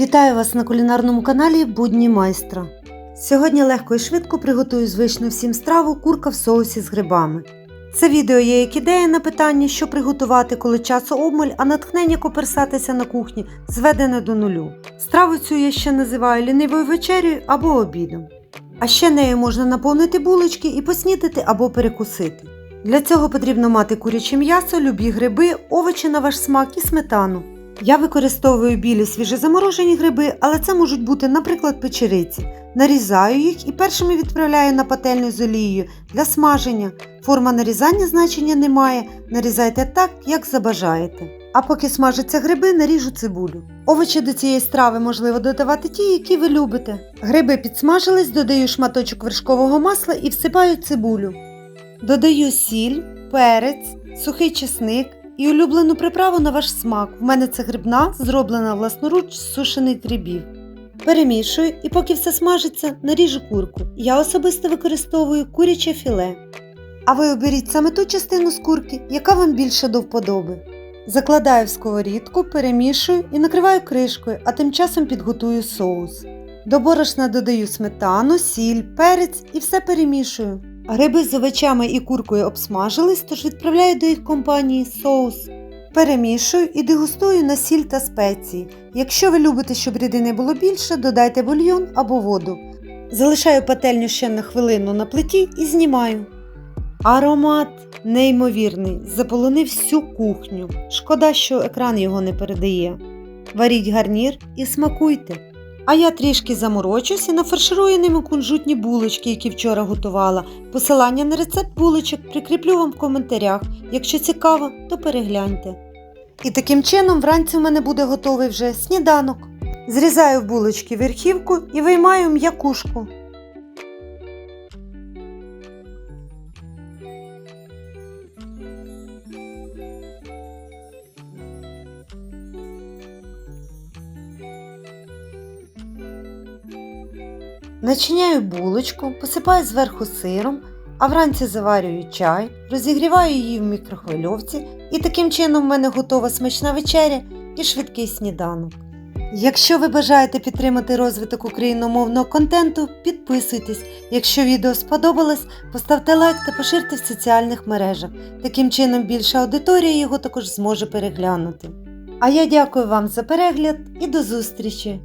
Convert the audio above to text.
Вітаю вас на кулінарному каналі Будні майстра. Сьогодні легко і швидко приготую звичну всім страву курка в соусі з грибами. Це відео є як ідея на питання, що приготувати, коли часу обмаль, а натхнення коперсатися на кухні зведене до нулю. Страву цю я ще називаю лінивою вечерею або обідом. А ще нею можна наповнити булочки і поснідати або перекусити. Для цього потрібно мати куряче м'ясо, любі гриби, овочі на ваш смак і сметану. Я використовую білі свіжезаморожені гриби, але це можуть бути, наприклад, печериці. Нарізаю їх і першими відправляю на пательню з олією для смаження. Форма нарізання значення не має, нарізайте так, як забажаєте. А поки смажаться гриби, наріжу цибулю. Овочі до цієї страви можливо додавати ті, які ви любите. Гриби підсмажились, додаю шматочок вершкового масла і всипаю цибулю. Додаю сіль, перець, сухий чесник і улюблену приправу на ваш смак. В мене це грибна, зроблена власноруч з сушених грибів. Перемішую і поки все смажиться, наріжу курку. Я особисто використовую куряче філе. А ви оберіть саме ту частину з курки, яка вам більше до вподоби. Закладаю в сковорідку, перемішую і накриваю кришкою, а тим часом підготую соус. До борошна додаю сметану, сіль, перець і все перемішую. Гриби з овочами і куркою обсмажились, тож відправляю до їх компанії соус. Перемішую і дегустую на сіль та спеції. Якщо ви любите, щоб рідини було більше, додайте бульйон або воду. Залишаю пательню ще на хвилину на плиті і знімаю. Аромат неймовірний, заполонив всю кухню. Шкода, що екран його не передає. Варіть гарнір і смакуйте. А я трішки заморочусь і нафарширую ними кунжутні булочки, які вчора готувала. Посилання на рецепт булочок прикріплю вам в коментарях. Якщо цікаво, то перегляньте. І таким чином вранці в мене буде готовий вже сніданок. Зрізаю в булочки верхівку і виймаю м'якушку. Начиняю булочку, посипаю зверху сиром, а вранці заварюю чай, розігріваю її в мікрохвильовці і таким чином в мене готова смачна вечеря і швидкий сніданок. Якщо ви бажаєте підтримати розвиток україномовного контенту, підписуйтесь. Якщо відео сподобалось, поставте лайк та поширте в соціальних мережах. Таким чином більша аудиторія його також зможе переглянути. А я дякую вам за перегляд і до зустрічі!